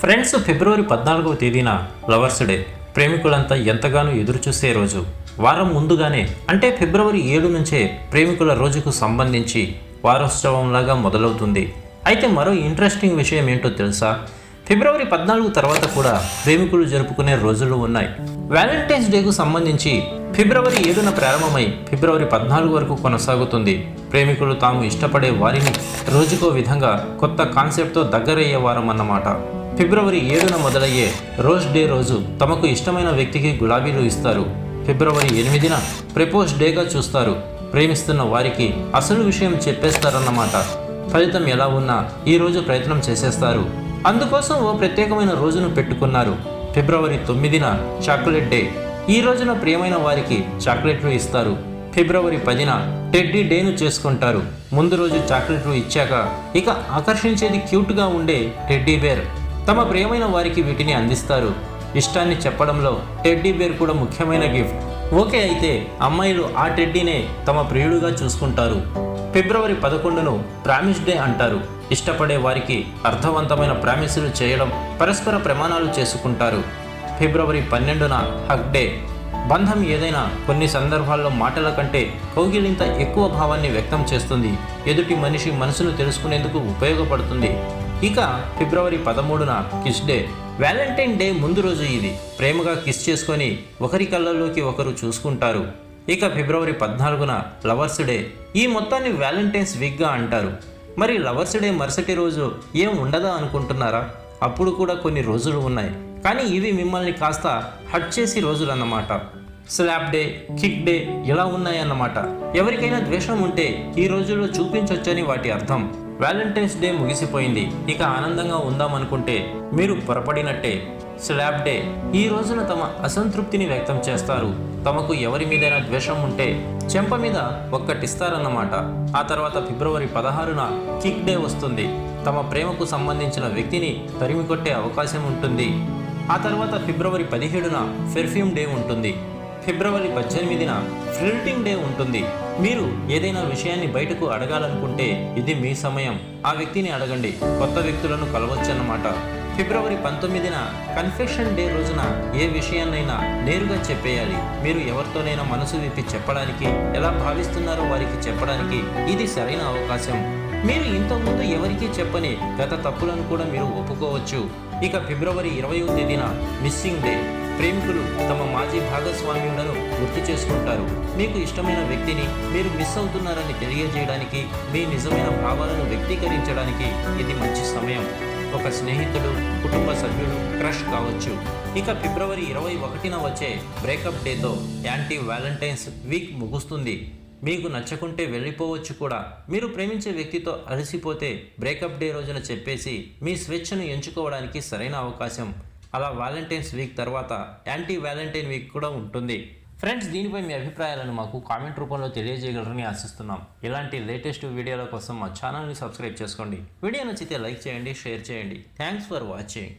Friends ఫిబ్రవరి పద్నాలుగవ తేదీన lovers day. ప్రేమికులంతా ఎంతగానో ఎదురుచూసే రోజు. వారం ముందుగానే అంటే ఫిబ్రవరి ఏడు నుంచే ప్రేమికుల రోజుకు సంబంధించి వారోత్సవంలాగా మొదలవుతుంది. అయితే మరో ఇంట్రెస్టింగ్ విషయం ఏంటో తెలుసా? ఫిబ్రవరి పద్నాలుగు తర్వాత కూడా ప్రేమికులు జరుపుకునే రోజులు ఉన్నాయి. వ్యాలంటైన్స్ డేకు సంబంధించి ఫిబ్రవరి ఏడున ప్రారంభమై ఫిబ్రవరి పద్నాలుగు వరకు కొనసాగుతుంది. ప్రేమికులు తాము ఇష్టపడే వారిని రోజుకో విధంగా కొత్త కాన్సెప్ట్తో దగ్గరయ్యే వారం అన్నమాట ఫిబ్రవరి ఏడున మొదలయ్యే రోజ్ డే రోజు తమకు ఇష్టమైన వ్యక్తికి గులాబీలు ఇస్తారు. ఫిబ్రవరి ఎనిమిదిన ప్రపోజ్ డేగా చూస్తారు. ప్రేమిస్తున్న వారికి అసలు విషయం చెప్పేస్తారన్నమాట. ఫలితం ఎలా ఉన్నా ఈ రోజు ప్రయత్నం చేసేస్తారు. అందుకోసం ఓ ప్రత్యేకమైన రోజును పెట్టుకున్నారు. ఫిబ్రవరి తొమ్మిదిన చాక్లెట్ డే. ఈ రోజున ప్రియమైన వారికి చాక్లెట్లు ఇస్తారు. ఫిబ్రవరి పదిన టెడ్డీ డేను చేసుకుంటారు. ముందు రోజు చాక్లెట్లు ఇచ్చాక ఇక ఆకర్షించేది క్యూట్గా ఉండే టెడ్డీ బేర్ తమ ప్రియమైన వారికి వీటిని అందిస్తారు. ఇష్టాన్ని చెప్పడంలో టెడ్డీ బేర్ కూడా ముఖ్యమైన గిఫ్ట్. ఓకే అయితే అమ్మాయిలు ఆ టెడ్డీనే తమ ప్రియుడుగా చూసుకుంటారు. ఫిబ్రవరి పదకొండును ప్రామిస్ డే అంటారు. ఇష్టపడే వారికి అర్థవంతమైన ప్రామిసులు చేయడం పరస్పర ప్రమాణాలు చేసుకుంటారు. ఫిబ్రవరి పన్నెండున హక్ డే. బంధం ఏదైనా కొన్ని సందర్భాల్లో మాటల కంటే కౌగిలింత ఎక్కువ భావాన్ని వ్యక్తం చేస్తుంది. ఎదుటి మనిషి మనసును తెలుసుకునేందుకు ఉపయోగపడుతుంది. ఇక ఫిబ్రవరి పదమూడున కిస్ డే. వ్యాలంటైన్ డే ముందు రోజు ఇది. ప్రేమగా కిస్ చేసుకొని ఒకరి కళ్ళల్లోకి ఒకరు చూసుకుంటారు. ఇక ఫిబ్రవరి పద్నాలుగున లవర్స్ డే. ఈ మొత్తాన్ని వ్యాలంటైన్స్ వీక్గా అంటారు. మరి లవర్స్ డే మరుసటి రోజు ఏం ఉండదా అనుకుంటున్నారా? అప్పుడు కూడా కొన్ని రోజులు ఉన్నాయి. కానీ ఇవి మిమ్మల్ని కాస్త హట్ చేసి రోజులు అన్నమాట స్లాప్ డే కిక్ డే ఇలా ఉన్నాయన్నమాట. ఎవరికైనా ద్వేషం ఉంటే ఈ రోజుల్లో చూపించొచ్చని వాటి అర్థం. వ్యాలంటైన్స్ డే ముగిసిపోయింది. ఇక ఆనందంగా ఉందామనుకుంటే మీరు పొరపడినట్టే. స్లాబ్ డే ఈ రోజున తమ అసంతృప్తిని వ్యక్తం చేస్తారు. తమకు ఎవరి మీదైనా ద్వేషం ఉంటే చెంప మీద ఒక్కటిస్తారన్నమాట. ఆ తర్వాత ఫిబ్రవరి పదహారున కిక్ డే వస్తుంది. తమ ప్రేమకు సంబంధించిన వ్యక్తిని తరిమి కొట్టే అవకాశం ఉంటుంది. ఆ తర్వాత ఫిబ్రవరి పదిహేడున పెర్ఫ్యూమ్ డే ఉంటుంది. ఫిబ్రవరి పద్దెనిమిదిన ఫ్లిల్టింగ్ డే ఉంటుంది. మీరు ఏదైనా విషయాన్ని బయటకు అడగాలనుకుంటే ఇది మీ సమయం. ఆ వ్యక్తిని అడగండి. కొత్త వ్యక్తులను కలవచ్చన్నమాట. ఫిబ్రవరి పంతొమ్మిదిన కన్ఫెషన్ డే రోజున ఏ విషయాన్నైనా నేరుగా చెప్పేయాలి. మీరు ఎవరితోనైనా మనసు విప్పి చెప్పడానికి ఎలా భావిస్తున్నారో వారికి చెప్పడానికి ఇది సరైన అవకాశం. మీరు ఇంతకుముందు ఎవరికీ చెప్పని గత తప్పులను కూడా మీరు ఒప్పుకోవచ్చు. ఇక ఫిబ్రవరి ఇరవై తేదీన మిస్సింగ్ డే ప్రేమికులు తమ మాజీ భాగస్వామ్యులను గుర్తు చేసుకుంటారు. మీకు ఇష్టమైన వ్యక్తిని మీరు మిస్ అవుతున్నారని తెలియజేయడానికి మీ నిజమైన భావాలను వ్యక్తీకరించడానికి ఇది మంచి సమయం. ఒక స్నేహితుడు కుటుంబ సభ్యుడు క్రష్ కావచ్చు. ఇక ఫిబ్రవరి ఇరవై ఒకటిన వచ్చే బ్రేకప్ డేతో యాంటీ వ్యాలంటైన్స్ వీక్ ముగుస్తుంది. మీకు నచ్చకుంటే వెళ్ళిపోవచ్చు కూడా. మీరు ప్రేమించే వ్యక్తితో అలసిపోతే బ్రేకప్ డే రోజున చెప్పేసి మీ స్వేచ్ఛను ఎంచుకోవడానికి సరైన అవకాశం. అలా వ్యాలంటైన్స్ వీక్ తర్వాత యాంటీ వ్యాలంటైన్ వీక్ కూడా ఉంటుంది. ఫ్రెండ్స్ దీనిపై మీ అభిప్రాయాలను మాకు కామెంట్ రూపంలో తెలియజేయగలరని ఆశిస్తున్నాం. ఇలాంటి లేటెస్ట్ వీడియోల కోసం మా ఛానల్ని సబ్స్క్రైబ్ చేసుకోండి. వీడియో నచ్చితే లైక్ చేయండి షేర్ చేయండి. Thanks for watching.